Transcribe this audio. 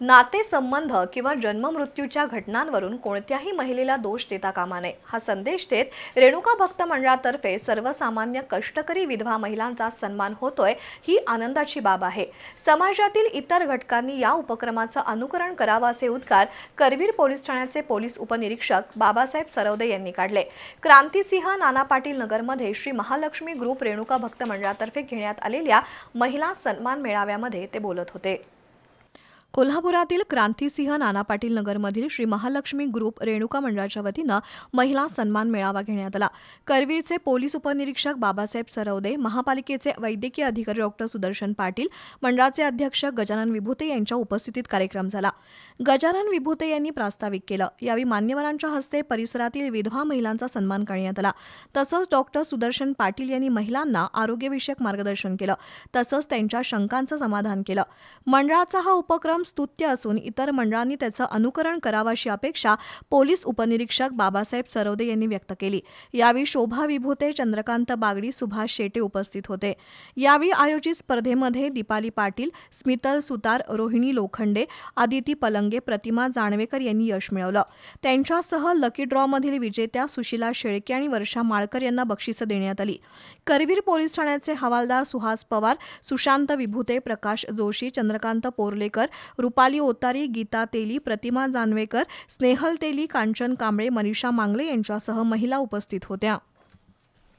नातेसंबंध किंवा जन्ममृत्यूच्या घटनांवरून कोणत्याही महिलेला दोष देता कामा नये. हा संदेश देत रेणुका भक्त मंडळातर्फे सर्वसामान्य कष्टकरी विधवा महिलांचा सन्मान होतोय ही आनंदाची बाब आहे. समाजातील इतर घटकांनी या उपक्रमाचं अनुकरण करावं असे उद्गार करवीर पोलीस ठाण्याचे पोलीस उपनिरीक्षक बाबासाहेब सरवदे यांनी काढले. क्रांतिसिंह नाना पाटील नगरमध्ये श्री महालक्ष्मी ग्रुप रेणुका भक्त मंडळातर्फे घेण्यात आलेल्या महिला सन्मान मेळाव्यामध्ये ते बोलत होते. कोल्हापुरातील क्रांतिसिंह नाना पाटील नगरमधील श्री महालक्ष्मी ग्रुप रेणुका मंडळाच्या वतीनं महिला सन्मान मेळावा घेण्यात आला. करवीरचे पोलीस उपनिरीक्षक बाबासाहेब सरवदे महापालिकेचे वैद्यकीय अधिकारी डॉक्टर सुदर्शन पाटील मंडळाचे अध्यक्ष गजानन विभूते यांच्या उपस्थितीत कार्यक्रम झाला. गजानन विभूते यांनी प्रास्ताविक केलं. यावेळी मान्यवरांच्या हस्ते परिसरातील विधवा महिलांचा सन्मान करण्यात आला. तसंच डॉक्टर सुदर्शन पाटील यांनी महिलांना आरोग्यविषयक मार्गदर्शन केलं. तसंच त्यांच्या शंकांचं समाधान केलं. मंडळाचा हा उपक्रम स्तुत्य असून इतर मंडळांनी त्याचं अनुकरण करावं अशी अपेक्षा पोलीस उपनिरीक्षक बाबासाहेब सरोदे यांनी व्यक्त केली. यावेळी शोभा विभूते चंद्रकांत बागडी सुभाष शेटे उपस्थित होते. यावेळी आयोजित स्पर्धेमध्ये दीपाली पाटील स्मितल सुतार रोहिणी लोखंडे आदिती पलंगे प्रतिमा जाणवेकर यांनी यश मिळवलं. त्यांच्यासह लकी ड्रॉमधील विजेत्या सुशिला शेळके आणि वर्षा माळकर यांना बक्षिसं देण्यात आली. करवीर पोलीस ठाण्याचे हवालदार सुहास पवार सुशांत विभूते प्रकाश जोशी चंद्रकांत पोर्लेकर रुपाली ओतारी गीता तेली प्रतिमा जानवेकर स्नेहल तेली कांचन कांबळे मनीषा मांगले यांच्यासह महिला उपस्थित होत्या.